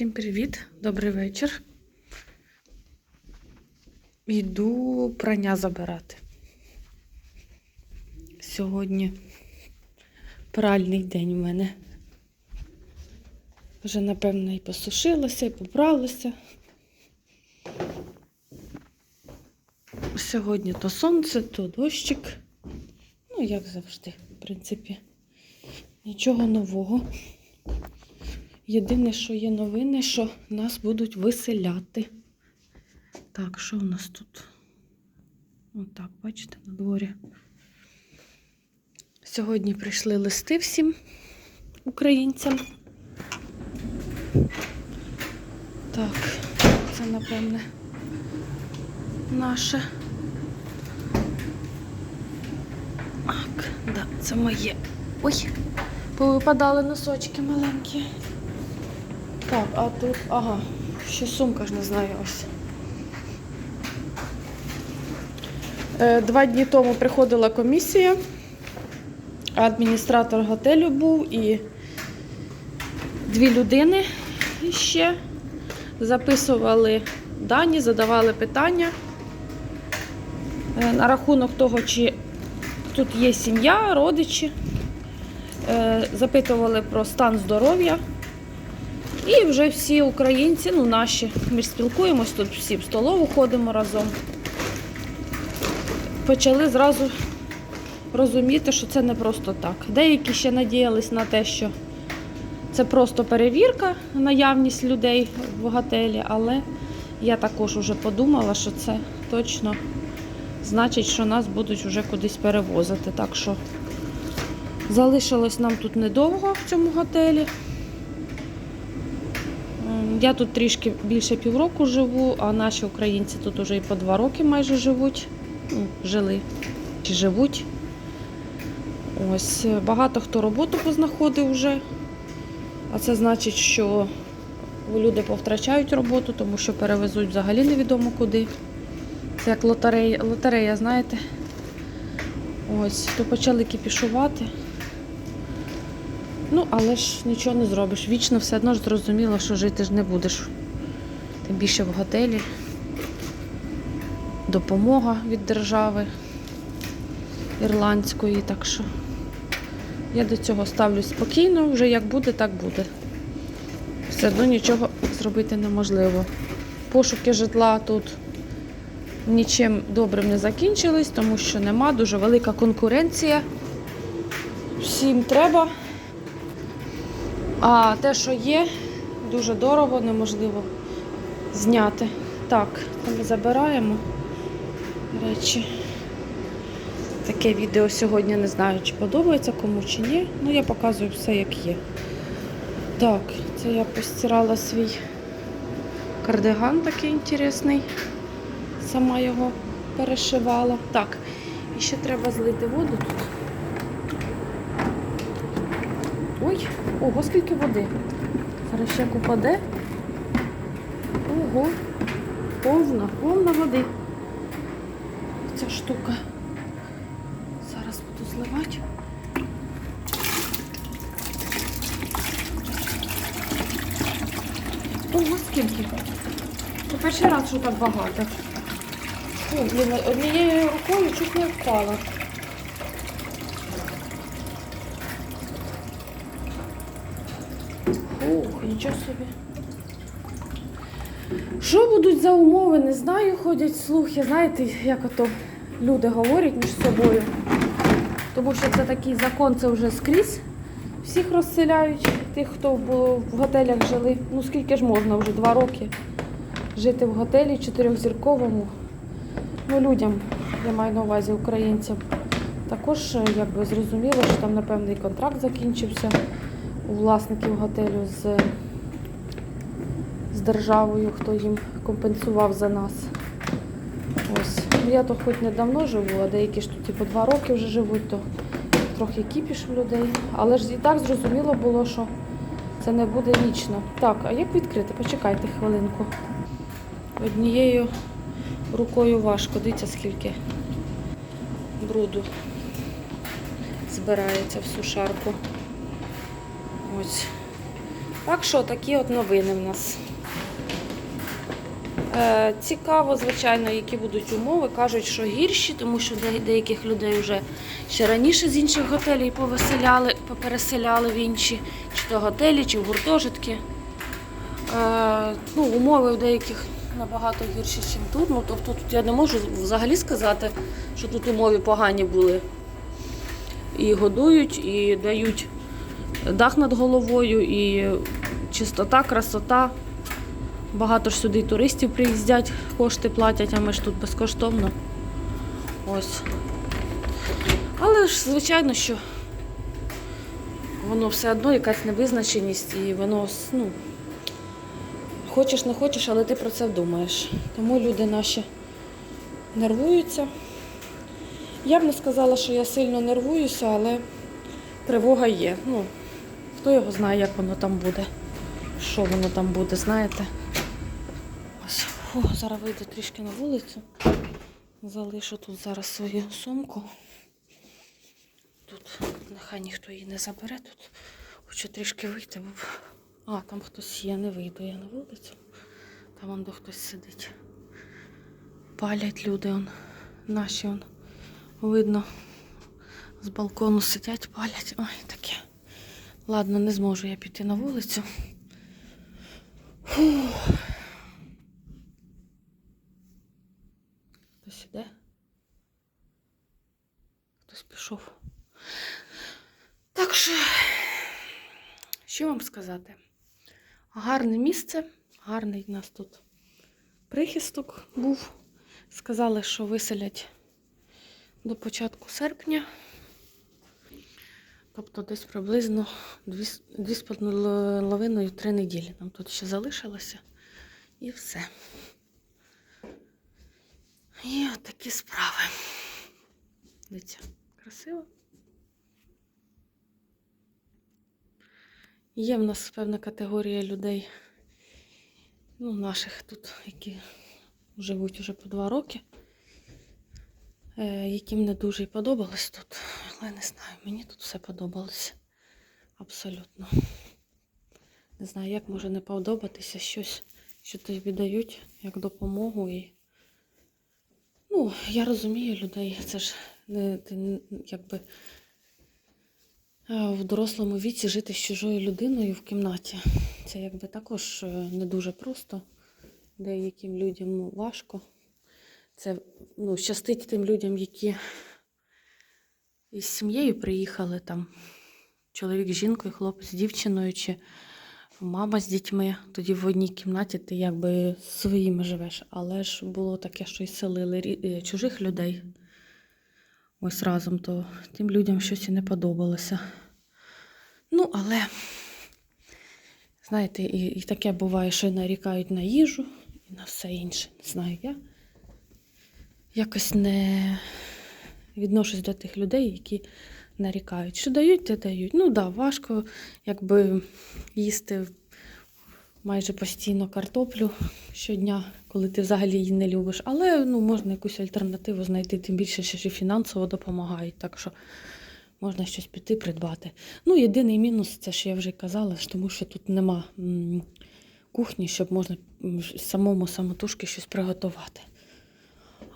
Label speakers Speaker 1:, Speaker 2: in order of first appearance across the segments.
Speaker 1: Всім привіт, добрий вечір. Йду прання забирати. Сьогодні пральний день у мене. Вже, напевно, і посушилося, і побралося. Сьогодні то сонце, то дощик. Ну, як завжди, в принципі, нічого нового. Єдине, що є новини, що нас будуть виселяти. Так, що у нас тут? Отак, бачите, на дворі. Сьогодні прийшли листи всім українцям. Так, це, напевне, наше. Так, да, це моє. Ой, повипадали носочки маленькі. Так, а тут, ага, ще сумка ж не знаю ось. Е, Два дні тому приходила комісія, адміністратор готелю був і дві людини ще записували дані, задавали питання е, на рахунок того, чи тут є сім'я, родичі, Е, запитували про стан здоров'я. І вже всі українці, ну наші, ми ж спілкуємось тут всі в столову ходимо разом. Почали зразу розуміти, що це не просто так. Деякі ще надіялись на те, що це просто перевірка, наявність людей в готелі, але я також вже подумала, що це точно значить, що нас будуть вже кудись перевозити. Так що залишилось нам тут недовго в цьому готелі. Я тут трішки більше півроку живу, а наші українці тут уже і по два роки майже живуть. Ну, жили чи живуть. Ось е, багато хто роботу познаходив вже. А це значить, що люди повтрачають роботу, тому що перевезуть взагалі невідомо куди. Це як лотерея, лотерея, знаєте. Ось, то почали кіпішувати. Ну, але ж нічого не зробиш. Вічно все одно ж зрозуміло, що жити ж не будеш. Тим більше в готелі. Допомога від держави ірландської. Так що я до цього ставлюсь спокійно, вже як буде, так буде. Все одно нічого зробити неможливо. Пошуки житла тут нічим добрим не закінчились, тому що нема дуже велика конкуренція. Всім треба. А те, що є, дуже дорого, неможливо зняти. Так, ми забираємо речі. Таке відео сьогодні не знаю, чи подобається кому чи ні. Ну, я показую все, як є. Так, це я постирала свій кардиган такий інтересний. Сама його перешивала. Так, і ще треба злити воду тут. Ой, ого, скільки води. Зараз ще упаде. Ого, повна, повна води. Ця штука. Зараз буду зливати. Ого, скільки. Це перший раз, що так багато. О, блін, однією рукою чуть не впала. Нічого собі. Що будуть за умови, не знаю, ходять слухи. Знаєте, як ото люди говорять між собою. Тому що це такий закон, це вже скрізь. Всіх розселяють, тих, хто в готелях жили. Ну скільки ж можна вже два роки жити в готелі чотирьохзірковому. Ну, людям, я маю на увазі українцям. Також е, якби зрозуміло, що там, напевно, і контракт закінчився у власників готелю з, з державою, хто їм компенсував за нас. Ось. Ну, я то хоч недавно живу, а деякі ж тут і по два роки вже живуть, то трохи кіпіш в людей. Але ж і так зрозуміло було, що це не буде вічно. Так, а як відкрити? Почекайте хвилинку. Однією рукою важко. Дивіться, скільки бруду збирається в сушарку. Ось. Так що такі от новини в нас. Е, цікаво, звичайно, які будуть умови. Кажуть, що гірші, тому що деяких людей вже ще раніше з інших готелів повеселяли, попереселяли в інші, чи то готелі, чи в гуртожитки. Е, ну, умови в деяких набагато гірші, ніж тут. Ну, тобто тут я не можу взагалі сказати, що тут умови погані були. І годують, і дають дах над головою, і чистота, красота. Багато ж сюди туристів приїздять, кошти платять, а ми ж тут безкоштовно. Ось. Але ж, звичайно, що воно все одно якась невизначеність, і воно, ну, хочеш не хочеш, але ти про це думаєш. Тому люди наші нервуються. Я б не сказала, що я сильно нервуюся, але тривога є. Ну, хто його знає, як воно там буде. Що воно там буде, знаєте? Фу, зараз вийду трішки на вулицю. Залишу тут зараз свою сумку. Тут нехай ніхто її не забере. Тут хочу трішки вийти, бо. А, там хтось є, не вийду я на вулицю. Там вон де хтось сидить. Палять люди, он, наші он, видно, з балкону сидять, палять. Ой, таке. Ладно, не зможу я піти на вулицю. Фух. Хтось іде? Хтось пішов. Так що, що вам сказати? Гарне місце, гарний у нас тут прихисток був. Сказали, що виселять до початку серпня. Тобто десь приблизно 2,5-3 неділі. Нам тут ще залишилося. І все. І от такі справи. Дивіться, красиво. Є в нас певна категорія людей, ну, наших тут, які живуть уже по два роки, е, яким не дуже і подобалось тут. Але не знаю, мені тут все подобалося. Абсолютно. Не знаю, як може не подобатися щось, що тобі дають як допомогу. І... Ну, я розумію людей. Це ж не ти, якби в дорослому віці жити з чужою людиною в кімнаті. Це якби також е, не дуже просто. Деяким людям ну, важко. Це ну, щастить тим людям, які із сім'єю приїхали там. Чоловік з жінкою, хлопець з дівчиною, чи мама з дітьми. Тоді в одній кімнаті ти якби своїми живеш. Але ж було таке, що й селили е, чужих людей. Ось разом, то тим людям щось і не подобалося. Ну, але, знаєте, і, і таке буває, що нарікають на їжу і на все інше. Не знаю я. Якось не відношусь до тих людей, які нарікають. Що дають, те дають. Ну так, да, важко якби їсти майже постійно картоплю щодня, коли ти взагалі її не любиш. Але ну, можна якусь альтернативу знайти, тим більше, що фінансово допомагають. Так що можна щось піти придбати. Ну, єдиний мінус, це що я вже казала, тому що тут нема кухні, щоб можна самому самотужки щось приготувати.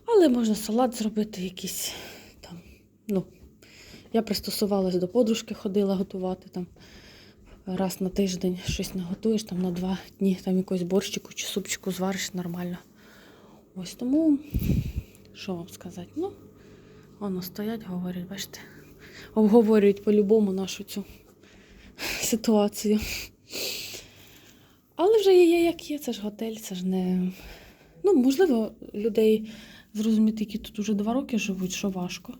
Speaker 1: Але можна салат зробити якийсь там. Ну, я пристосувалась до подружки, ходила готувати там раз на тиждень щось наготуєш, там на два дні там якось борщику чи супчику звариш нормально. Ось тому, що вам сказати? Ну, воно стоять, говорять, бачите, обговорюють по-любому нашу цю ситуацію. Але вже є як є, це ж готель, це ж не. Ну, можливо, людей зрозуміти, які тут уже два роки живуть, що важко.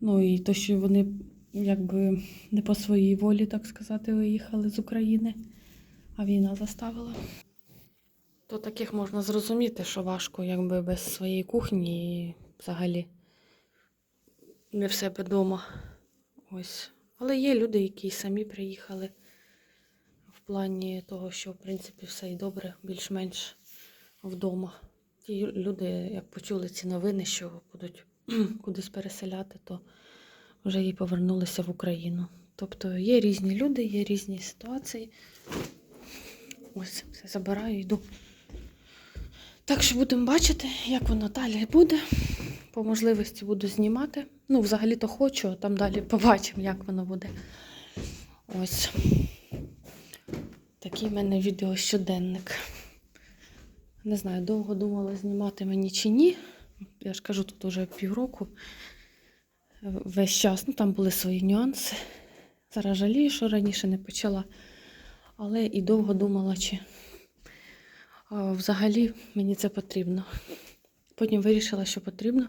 Speaker 1: Ну і то, що вони якби не по своїй волі, так сказати, виїхали з України, а війна заставила. То таких можна зрозуміти, що важко якби без своєї кухні і взагалі не в себе вдома. Ось. Але є люди, які самі приїхали в плані того, що в принципі все і добре, більш-менш вдома. Ті люди, як почули ці новини, що будуть кудись переселяти, то вже і повернулися в Україну. Тобто є різні люди, є різні ситуації. Ось, все забираю, йду. Так що будемо бачити, як воно далі буде. По можливості буду знімати. Ну, взагалі-то хочу, а там далі побачимо, як воно буде. Ось. Такий в мене відеощоденник. Не знаю, довго думала, знімати мені чи ні. Я ж кажу, тут уже півроку. Весь час. Ну, там були свої нюанси. Зараз жалію, що раніше не почала. Але і довго думала, чи взагалі мені це потрібно. Потім вирішила, що потрібно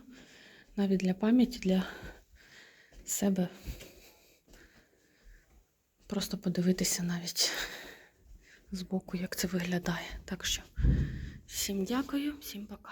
Speaker 1: навіть для пам'яті, для себе. Просто подивитися навіть збоку, як це виглядає. Так що всім дякую, всім пока.